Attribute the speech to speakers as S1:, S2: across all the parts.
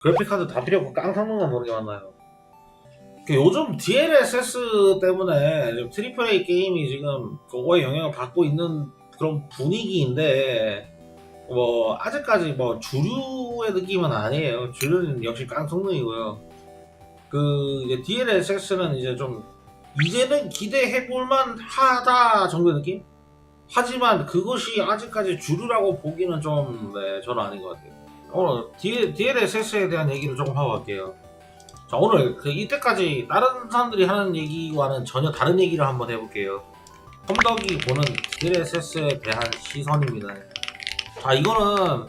S1: 그래픽카드 다 필요 없고 깡통만 보는 게 맞나요? 그 요즘 DLSS 때문에 트리플 A 게임이 지금 그거에 영향을 받고 있는 그런 분위기인데 뭐 아직까지 뭐 주류의 느낌은 아니에요. 주류는 역시 깡통능이고요. 그 이제 DLSS는 이제 좀 이제는 기대해 볼만 하다 정도의 느낌? 하지만 그것이 아직까지 주류라고 보기는 좀 네, 저는 아닌 것 같아요. 오늘 DLSS에 대한 얘기를 조금 하고 갈게요. 자 오늘 그 이때까지 다른 사람들이 하는 얘기와는 전혀 다른 얘기를 한번 해볼게요. 험덕이 보는 DLSS에 대한 시선입니다. 자 이거는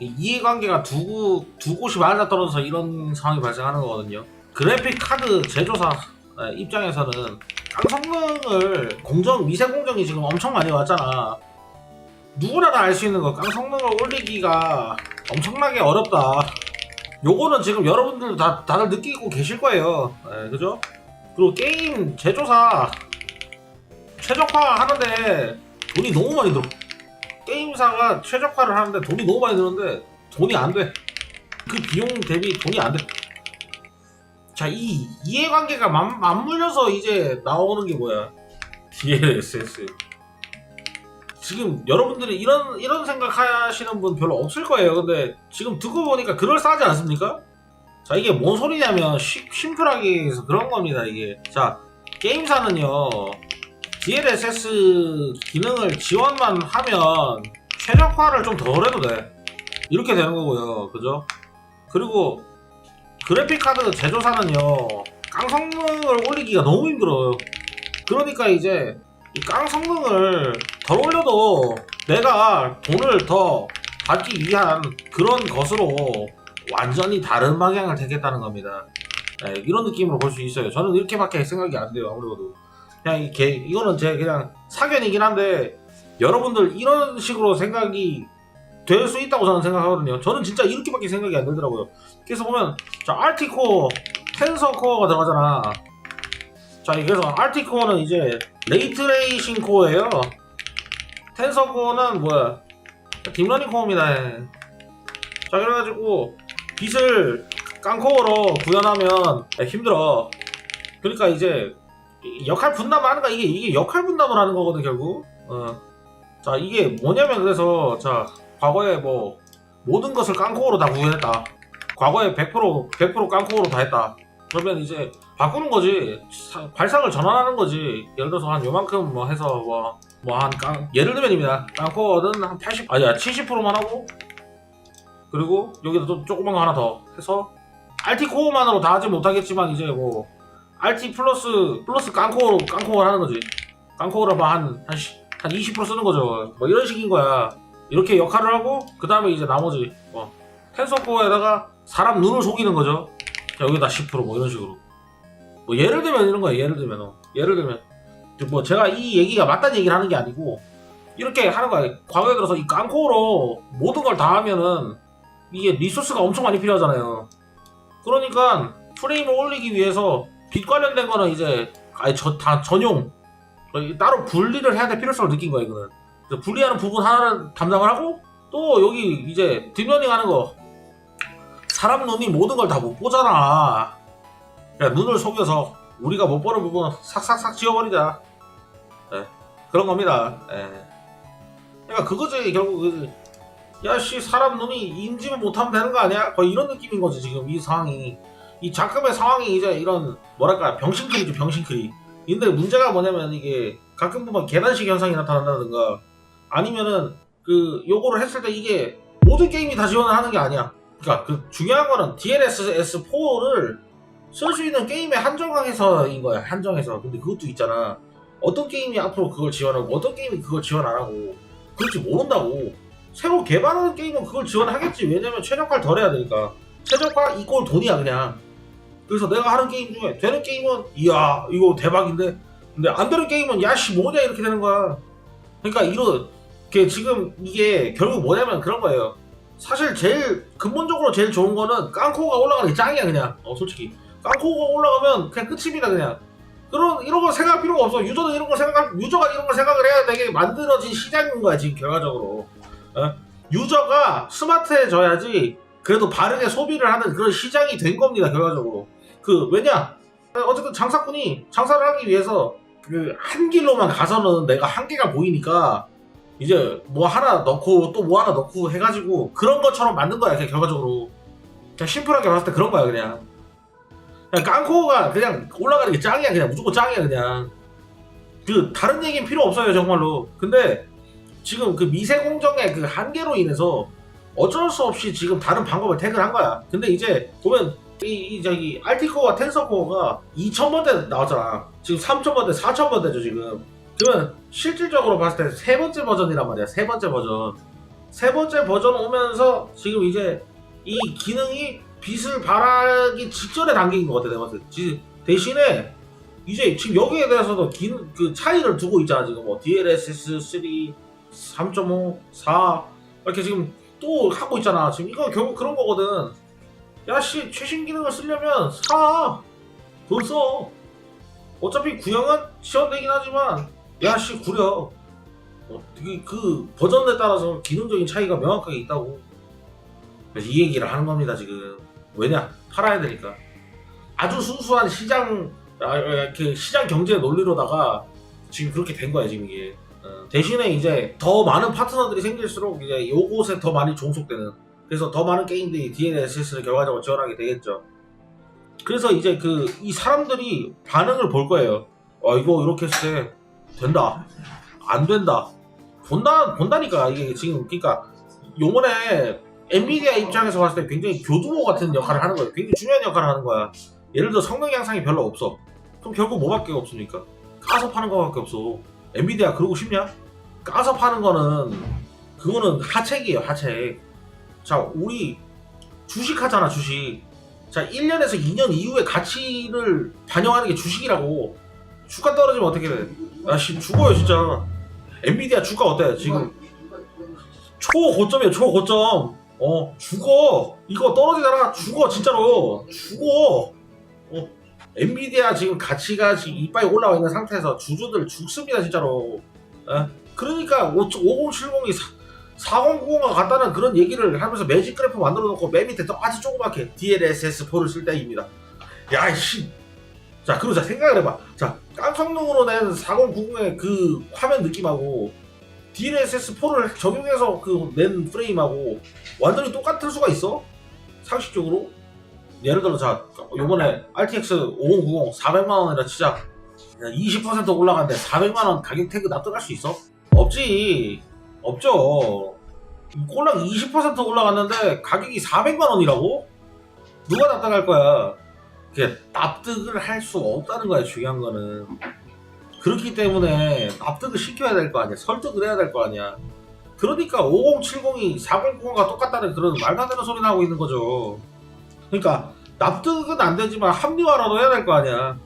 S1: 이해관계가 두, 구- 두 곳이 맞아 떨어져서 이런 상황이 발생하는 거거든요. 그래픽 카드 제조사 네, 입장에서는 깡 성능을 공정 미세 공정이 지금 엄청 많이 왔잖아. 누구나 다 알 수 있는 거 깡 성능을 올리기가 엄청나게 어렵다. 요거는 지금 여러분들 다 다들 느끼고 계실 거예요. 네, 그죠? 그리고 게임 제조사 최적화 하는데 돈이 너무 많이 들어. 게임사가 최적화를 하는데 돈이 너무 많이 드는데 돈이 안 돼. 그 비용 대비 돈이 안 돼. 자, 이 이해관계가 맞, 맞물려서 이제 나오는 게 뭐야? DLSS. 지금 여러분들이 이런 이런 생각하시는 분 별로 없을 거예요. 근데 지금 듣고 보니까 그럴싸하지 않습니까? 자, 이게 뭔 소리냐면 시- 심플하게 해서 그런 겁니다. 이게 자 게임사는요 DLSS 기능을 지원만 하면 최적화를 좀 덜 해도 돼. 이렇게 되는 거고요. 그죠? 그리고 그래픽카드 제조사는요 깡성능을 올리기가 너무 힘들어요 그러니까 이제 이 깡 성능을 덜 올려도 내가 돈을 더 받기 위한 그런 것으로 완전히 다른 방향을 택했다는 겁니다. 네, 이런 느낌으로 볼 수 있어요. 저는 이렇게밖에 생각이 안 돼요 아무래도. 그냥 이게 이거는 제 그냥 사견이긴 한데 여러분들 이런 식으로 생각이 될 수 있다고 저는 생각하거든요. 저는 진짜 이렇게밖에 생각이 안 들더라고요. 그래서 보면 자 알티코어 텐서 코어가 들어가잖아. 자 그래서 알티코어는 이제 레이트레이싱 코어예요. 텐서 코어는 뭐야? 딥러닝 코어입니다. 예. 자 그래가지고 빛을 깡코어로 구현하면 예, 힘들어. 그러니까 이제 이 역할 분담을 하는 거 이게 이게 역할 분담을 하는 거거든 결국. 어. 자 이게 뭐냐면 그래서 자 과거에 뭐 모든 것을 깡코어로 다 구현했다. 과거에 100% 100% 깡코어로 다 했다. 그러면 이제 바꾸는 거지. 사- 발상을 전환하는 거지. 예를 들어서 한 요만큼 뭐 해서 뭐 뭐한깡 예를 들면입니다. 깡코어는 한 80, 아니야 70%만 하고 그리고 여기다 또 조그만 거 하나 더 해서 RT 코어만으로 다 하지 못하겠지만 이제 뭐 RT 플러스 플러스 깡코어로 깡코어를 하는 거지. 깡코어를 뭐한한 한 20% 쓰는 거죠. 뭐 이런 식인 거야. 이렇게 역할을 하고 그 다음에 이제 나머지 뭐 텐서코어에다가 사람 눈을 속이는 거죠. 자, 여기다 10%뭐 이런 식으로. 뭐 예를 들면 이런 거예요. 예를 들면 어. 예를 들면 뭐 제가 이 얘기가 맞다는 얘기를 하는 게 아니고 이렇게 하는 거예요. 과거에 들어서 이 깡코어로 모든 걸 다 하면은 이게 리소스가 엄청 많이 필요하잖아요. 그러니까 프레임을 올리기 위해서 빛 관련된 거는 이제 아예 저, 다 전용 어, 따로 분리를 해야 될 필요성을 느낀 거예요. 이거는 분리하는 부분 하나를 담당을 하고 또 여기 이제 딥러닝 하는 거 사람 눈이 모든 걸 다 못 보잖아. 그러니까 눈을 속여서 우리가 못 보는 부분 싹싹싹 지워버리자. 예, 그런 겁니다. 예. 그러니까 그거지 결국 그, 야씨 사람 눈이 인지를 못하면 되는 거 아니야? 거의 이런 느낌인 거지 지금 이 상황이. 이 작금의 상황이 이제 이런 뭐랄까 병신크리죠 병신크리. 근데 문제가 뭐냐면 이게 가끔 보면 계단식 현상이 나타난다든가 아니면은 그 요거를 했을 때 이게 모든 게임이 다 지원을 하는 게 아니야. 그러니까 그 중요한 거는 DLSS4를 있는 게임에 한정해서인 거야. 한정해서. 근데 그것도 있잖아. 어떤 게임이 앞으로 그걸 지원하고 어떤 게임이 그걸 지원 안 하고 그렇지 모른다고. 새로 개발하는 게임은 그걸 지원하겠지. 왜냐면 최적화를 덜 해야 되니까. 최적화 이꼴 돈이야 그냥. 그래서 내가 하는 게임 중에 되는 게임은 이야 이거 대박인데 근데 안 되는 게임은 야씨 뭐냐 이렇게 되는 거야. 그러니까 이렇게 지금 이게 결국 뭐냐면 그런 거예요. 사실 제일 근본적으로 제일 좋은 거는 깡코가 올라가는 게 짱이야 그냥 어 솔직히 깡코가 올라가면 그냥 끝입니다 그냥. 그런 이런 거 생각할 필요가 없어. 유저는 이런 걸 생각 유저가 이런 걸 생각을 해야 되게 만들어진 시장인 거야 지금 결과적으로. 어? 유저가 스마트해져야지 그래도 바르게 소비를 하는 그런 시장이 된 겁니다 결과적으로. 그 왜냐? 어쨌든 장사꾼이 장사를 하기 위해서 그 한 길로만 가서는 내가 한계가 보이니까 이제 뭐 하나 넣고 또 뭐 하나 넣고 해가지고 그런 것처럼 만든 거야 그냥 결과적으로. 그냥 심플하게 봤을 때 그런 거야 그냥 그냥 깡코가 그냥 올라가는 게 짱이야 그냥. 무조건 짱이야 그냥. 그 다른 얘기는 필요 없어요 정말로. 근데 지금 그 미세 공정의 그 한계로 인해서 어쩔 수 없이 지금 다른 방법을 택을 한 거야. 근데 이제 보면 이, 이 저기 알티코어와 텐서코어가 2000번대 나왔잖아. 지금 3000번대 4000번대죠 지금. 그러면 실질적으로 봤을 때 세 번째 버전이란 말이야 세 번째 버전. 세 번째 버전 오면서 지금 이제 이 기능이 빛을 발하기 직전의 단계인 것 같아 내가 봤을 때. 지- 대신에 이제 지금 여기에 대해서도 긴, 그 차이를 두고 있잖아 지금 뭐 DLSS 3, 3.5, 4 이렇게 지금 또 하고 있잖아. 지금 이거 결국 그런 거거든. 야씨 최신 기능을 쓰려면 사 돈 써. 어차피 구형은 지원되긴 하지만 야씨 구려. 어, 되게 그 버전에 따라서 기능적인 차이가 명확하게 있다고. 이 얘기를 하는 겁니다 지금 왜냐? 팔아야 되니까. 아주 순수한 시장 아, 아, 그 시장 경제 논리로다가 지금 그렇게 된 거야 지금 이게. 어, 대신에 이제 더 많은 파트너들이 생길수록 이제 요곳에 더 많이 종속되는 그래서 더 많은 게임들이 DLSS를 결과적으로 지원하게 되겠죠. 그래서 이제 그 이 사람들이 반응을 볼 거예요. 어 이거 이렇게 했을 때 된다. 안 된다. 본다 본다니까 이게 지금. 그러니까 요번에 엔비디아 입장에서 봤을 때 굉장히 교두보 같은 역할을 하는 거예요. 굉장히 중요한 역할을 하는 거야. 예를 들어 성능 향상이 별로 없어. 그럼 결국 뭐밖에 없습니까? 까서 파는 거밖에 없어. 엔비디아 그러고 싶냐? 까서 파는 거는 그거는 하책이에요 하책. 자 우리 주식 하잖아 주식. 자 1년에서 2년 이후의 가치를 반영하는 게 주식이라고. 주가 떨어지면 어떻게 돼? 야씨 죽어요 진짜. 엔비디아 주가 어때 지금? 초고점이에요 초고점 어 죽어. 이거 떨어지잖아. 죽어 진짜로. 죽어. 어 엔비디아 지금 가치가 지금 이빨이 올라와 있는 상태에서 주주들 죽습니다 진짜로. 에? 그러니까 5070이 4090과 같다는 그런 얘기를 하면서 매직 그래프 만들어 놓고 맨 밑에 또 아주 조그맣게 DLSS4를 쓸 때입니다. 야이씨. 자 그러자 생각을 해봐. 자 깡성능으로 낸 4090의 그 화면 느낌하고 DLSS4를 적용해서 그 낸 프레임하고 완전히 똑같을 수가 있어? 상식적으로? 예를 들어 자 요번에 RTX 5090 400만원이라 치자 20% 올라갔는데 400만원 가격 태그 납득할 수 있어? 없지 없죠 꼴랑 20% 올라갔는데 가격이 400만원이라고? 누가 납득할 거야 그게 납득을 할 수 없다는 거야 중요한 거는 그렇기 때문에 납득을 시켜야 될 거 아니야. 설득을 해야 될 거 아니야. 그러니까 5070이 4090과 똑같다는 그런 말도 안 되는 소리 나오고 있는 거죠. 그러니까 납득은 안 되지만 합리화라도 해야 될 거 아니야.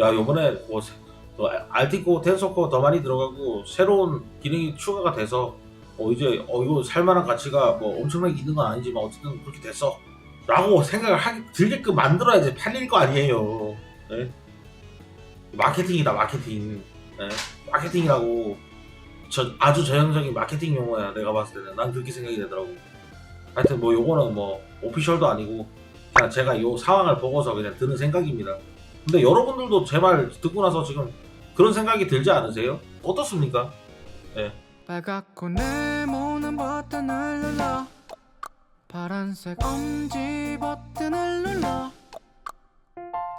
S1: 야 요번에 뭐또 알티코 텐서코 더 많이 들어가고 새로운 기능이 추가가 돼서 어 이제 어 이거 살만한 가치가 뭐 엄청나게 있는 건 아니지만 어쨌든 그렇게 됐어. 라고 생각을 하게 들게끔 만들어야지 팔릴 거 아니에요. 네? 마케팅이다 마케팅. 네? 마케팅이라고 저 아주 전형적인 마케팅 용어야 내가 봤을 때는. 난 그렇게 생각이 되더라고. 하여튼 뭐 요거는 뭐 오피셜도 아니고 그냥 제가 요 상황을 보고서 그냥 드는 생각입니다. 근데 여러분들도 제 말 듣고 나서 지금 그런 생각이 들지 않으세요? 어떻습니까?
S2: 빨갛고 네모난 버튼을 눌러. 파란색 엄지 버튼을 눌러